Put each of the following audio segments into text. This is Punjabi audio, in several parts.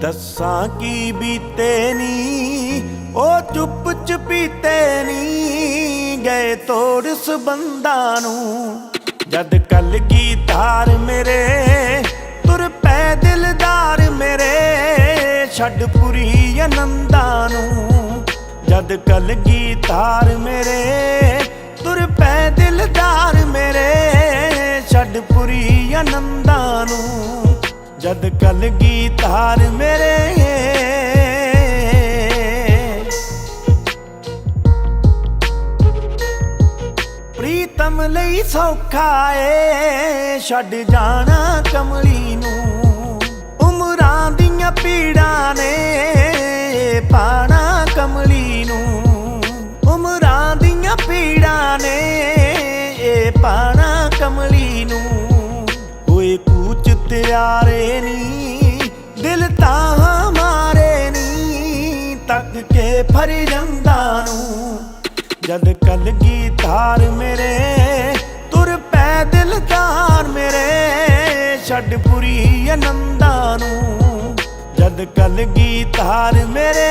ਦੱਸਾਂ ਕੀ ਬੀਤੇ ਨੀ, ਉਹ ਚੁੱਪ ਚਪੀਤੇ ਨੀ, ਗਏ ਤੋੜ ਸਬੰਧਾਂ ਨੂੰ। ਜਦ ਕੱਲ ਕੀ ਤਾਰ ਮੇਰੇ, ਤੁਰ ਪੈ ਦਿਲਦਾਰ ਮੇਰੇ, ਛੱਡ ਪੁਰੀ ਆਨੰਦਾਂ ਨੂੰ। ਜਦ ਕੱਲ ਕੀ ਤਾਰ ਮੇਰੇ, ਤੁਰ ਪੈ ਦਿਲਦਾਰ ਮੇਰੇ, ਛੱਡ ਪੁਰੀ ਆਨੰਦਾਂ ਨੂੰ। ਜਦ ਕਲਗੀ ਗੀਤਾਰ ਮੇਰੇ। ਪ੍ਰੀਤਮ ਲਈ ਸੌਖਾ ਏ, ਛੱਡ ਜਾਣਾ ਕਮਲੀ ਨੂੰ। ਉਮਰਾਂ ਦੀਆਂ ਪੀੜਾਂ ਨੇ ਪਾਣਾ ਕਮਲੀ ਨੂੰ। ਕੂਚ ਨੀ, ਦਿਲ ਤਾਂ ਹਮਾਰੇ ਨੀ, ਤੱਕ ਕੇ ਫਰਜੰਦਾਂ ਨੂੰ। ਜਦ ਕਲ ਧਾਰ ਮੇਰੇ, ਤੁਰ ਪੈ ਦਿਲਦਾਰ ਮੇਰੇ, ਛੱਡ ਪੁਰੀ ਆਨੰਦਾਂ ਨੂੰ। ਜਦ ਕਲ ਧਾਰ ਮੇਰੇ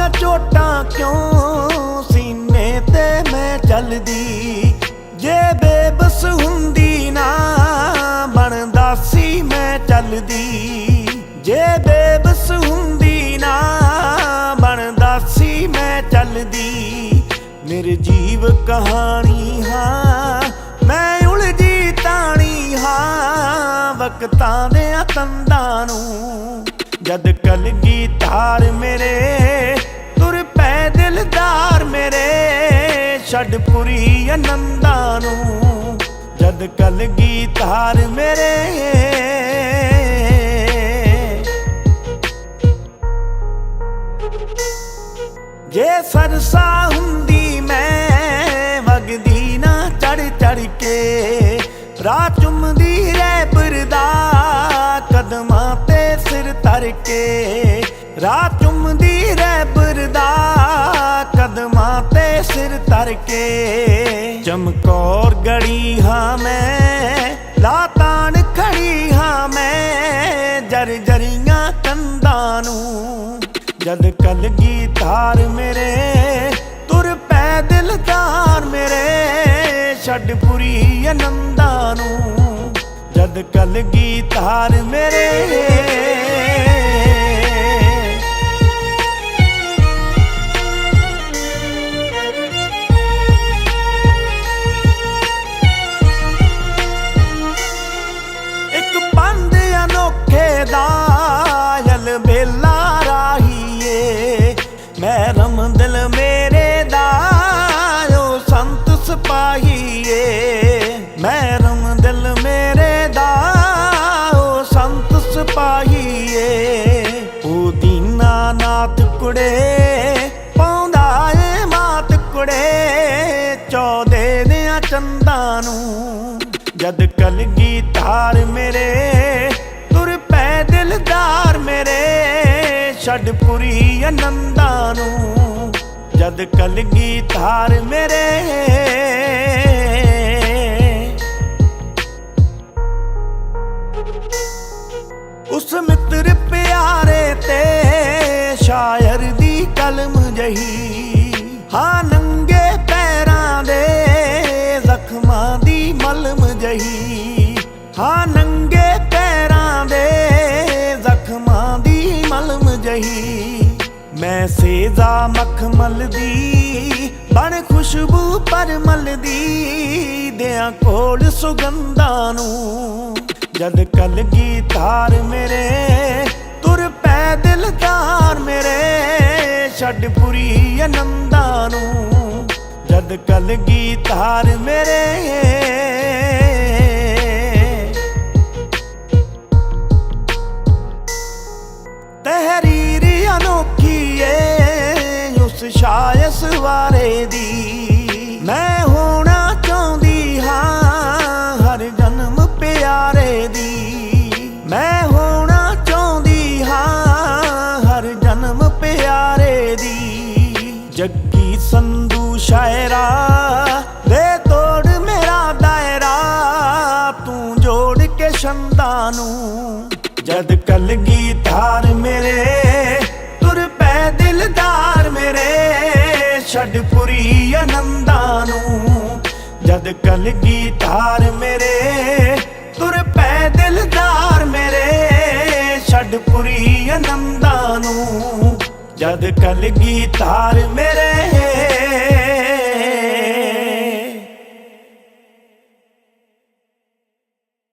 ਬਿਰਹਾ ਚੋਟਾਂ ਕਿਉਂ? ਸੀਨੇ ਤੇ ਮੈਂ ਚੱਲਦੀ, ਜੇ ਬੇਬਸ ਹੁੰਦੀ ਨਾ ਬਣਦਾ ਸੀ ਮੈਂ ਚੱਲਦੀ। ਜੇ ਬੇਬਸ ਹੁੰਦੀ ਨਾ ਬਣਦਾ ਸੀ ਮੈਂ ਚੱਲਦੀ। ਮੇਰੀ ਜੀਵ ਕਹਾਣੀ ਹਾਂ, ਮੈਂ ਉਲਝੀ ਤਾਣੀ ਹਾਂ, ਵਕਤਾਂ ਦੇ ਤੰਦਾਂ ਨੂੰ। ਜਦ ਕਲਗੀ ਗੀਤਾਰ ਮੇਰੇ ਛੱਡ ਪੁਰੀ ਆਨੰਦਾਂ ਨੂੰ। ਜਦ ਕਲ ਗੀਤਾਰ ਮੇਰੇ। ਜੇ ਸਰਸਾ ਹੁੰਦੀ ਮੈਂ ਵਗਦੀ ਨਾ ਚੜ ਚੜ ਕੇ ਰਾਤ ਚੁੰਮਦੀ ਰਹਿ ਪਰਦਾ ਕਦਮਾਂ ਤੇ ਸਿਰ ਧਰ ਕੇ, ਰਾਹ ਚੁੰਮਦੀ ਰਹਿ ਪਰਦਾ ਕਦਮਾਂ ਤੇ ਸਿਰ ਤਰ ਕੇ। ਚਮਕੌਰ ਗੜੀ ਹਾਂ ਮੈਂ, ਲਾਤਾਨ ਖੜੀ ਹਾਂ ਮੈਂ, ਜਰ ਜਰੀਆਂ ਕੰਦਾਂ ਨੂੰ। ਜਦ ਕਲਗੀ ਧਾਰ ਮੇਰੇ, ਤੁਰ ਪੈ ਦਿਲਦਾਰ ਮੇਰੇ, ਛੱਡ ਪੁਰੀ ਆਨੰਦਾਂ ਨੂੰ। ਜਦ ਕਲਗੀ ਧਾਰ ਮੇਰੇ ਸੰਤ ਸਿਪਾਹੀਏ ਉਹ ਦੀਨਾ ਨਾਥ ਕੁੜੇ ਪਾਉਂਦਾ ਏ ਮਾਤ ਕੁੜੇ ਚੌਦੇ ਨੇ ਚੰਦਾਂ ਨੂੰ ਜਦ ਕਲਗੀ ਧਾਰ ਮੇਰੇ, ਤੁਰ ਪੈ ਦਿਲਦਾਰ ਮੇਰੇ। ਛੱਡ ਪੁਰੀ ਆਨੰਦਾਂ ਨੂੰ ਜਦ ਕਲਗੀ ਧਾਰ ਮੇਰੇ। ਕਲਮ ਹਾਂ, ਨੰਗੇ ਪੈਰਾਂ ਦੇ ਜ਼ਖਮਾਂ ਦੀ ਮਲਮ ਜਹੀ। ਹਾਂ, ਨੰਗੇ ਪੈਰਾਂ ਦੇ ਜ਼ਖਮਾਂ ਦੀ ਮਲਮ ਜਹੀ। ਮੈਂ ਸੇਜ਼ਾ ਮਖਮਲ ਦੀ, ਬਣ ਖੁਸ਼ਬੂ ਪਰਮਲ ਦੀ, ਦਿਆਂ ਕੋਲ ਸੁਗੰਧਾਂ ਨੂੰ। ਜਦ ਕਲ ਗੀਤਾਰ ਮੇਰੇ ਤੁਰ ਪੈ ਦਿਲਦਾਰ ਮੇਰੇ, ਛੱਡ ਪੁਰੀ ਆਨੰਦਾਂ ਨੂੰ। ਜਦ ਕਲ ਗੀਤਾਰ ਮੇਰੇ। ਤਹਿਰੀਰ ਅਨੋਖੀ ਏ, ਉਸ ਸ਼ਾਇਸ ਵਾਰੇ ਦੀ। ਮੈਂ ਹੋਣਾ ਸ਼ਾਇਰਾ ਦੇ ਤੋੜ ਮੇਰਾ ਦਾਇਰਾ, ਤੂੰ ਜੋੜ ਕੇ ਛੰਦਾਂ ਨੂੰ। ਜਦ ਕਲਗੀ ਧਾਰ ਮੇਰੇ, ਤੁਰ ਪੈ ਦਿਲਦਾਰ ਮੇਰੇ, ਛੱਡ ਪੁਰੀ ਆਨੰਦਾਂ ਨੂੰ। ਜਦ ਕਲਗੀ ਧਾਰ ਮੇਰੇ, ਤੁਰ ਪੈ ਦਿਲਦਾਰ ਮੇਰੇ, ਛੱਡ ਪੁਰੀ ਆਨੰਦਾਂ ਨੂੰ। ਜਦ ਕਲਗੀ ਧਾਰ ਮੇਰੇ